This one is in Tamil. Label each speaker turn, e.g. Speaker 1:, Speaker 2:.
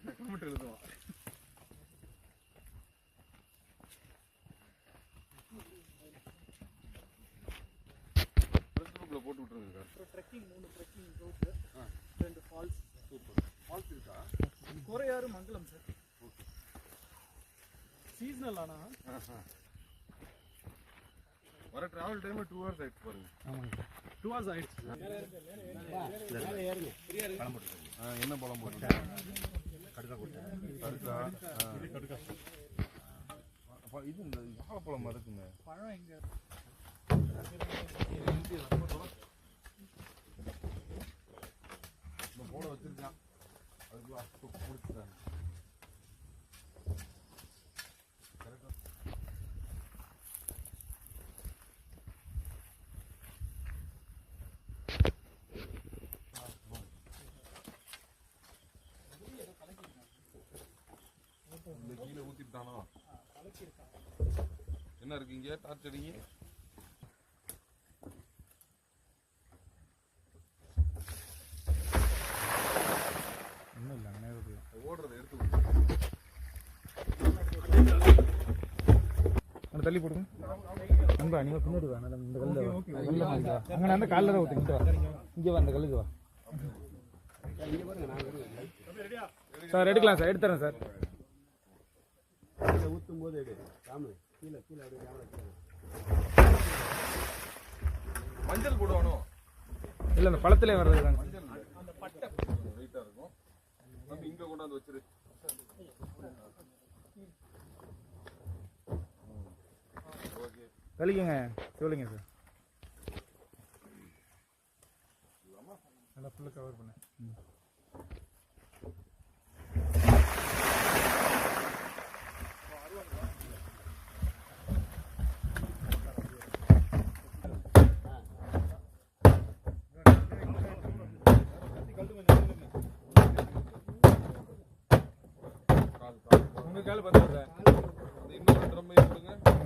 Speaker 1: கிலோமீட்டர் எழுதுவான் ஃபேஸ்புக்கில் போட்டு விட்டுருங்க சார்
Speaker 2: ட்ரெக்கிங் மூணு ட்ரெக்கிங் ரூட்டு
Speaker 1: ஆ.
Speaker 2: ரெண்டு ஃபால்ஸ்
Speaker 1: சூப்பர் ஃபால்ஸ் இருக்கா
Speaker 2: Koraiyaru Mangalam sir okay seasonal ஆனால்
Speaker 1: வர டிராவல் டைம் டூ ஹவர்ஸ் ஆயிடுச்சு பாருங்க
Speaker 2: டூ ஹவர்ஸ் ஆயிடுச்சு
Speaker 1: என்ன பழம் போட்டு இது இந்த வாழைப்பழம் இருக்குங்க
Speaker 2: பழம் எங்க
Speaker 1: இந்த போட வச்சிருக்கான். அதுக்கு முடிச்சுட்டாங்க இந்த கீழே ஊத்திட்டானோ? என்ன இருக்கீங்க டார்ச் அடிங்க
Speaker 3: ஒன்றும் இல்லை அங்கே இருக்கு
Speaker 1: ஓடுறத எடுத்து
Speaker 3: தள்ளி போடுங்க. நண்பா நீங்கள் பின்னாடி வா நான் இந்த வா. அங்கே காலில் வா. இங்கே வா அந்த கல்லுக்கு வா. சார் எடுக்கலாம் சார். எடுத்துறேன் சார்.
Speaker 4: போது எடு. ராமு கீழே கீழே வச்சுக்கோங்க.
Speaker 1: மஞ்சள் போடுவானோ?
Speaker 3: இல்லை அந்த பழத்திலே வர்றது தாங்க
Speaker 1: மஞ்சள் அந்த பட்டை. வெயிட்டா இருக்கும். தம்பி இங்க கொண்டாந்து வச்சிரு. ஓகே.
Speaker 3: தள்ளிக்கங்க சொல்லுங்க சார். நல்லா ஃபுல்லாக கவர் பண்ணேன்
Speaker 1: கால் கால்
Speaker 3: உங்கள்
Speaker 1: இன்னொரு ட்ரம் கொடுங்க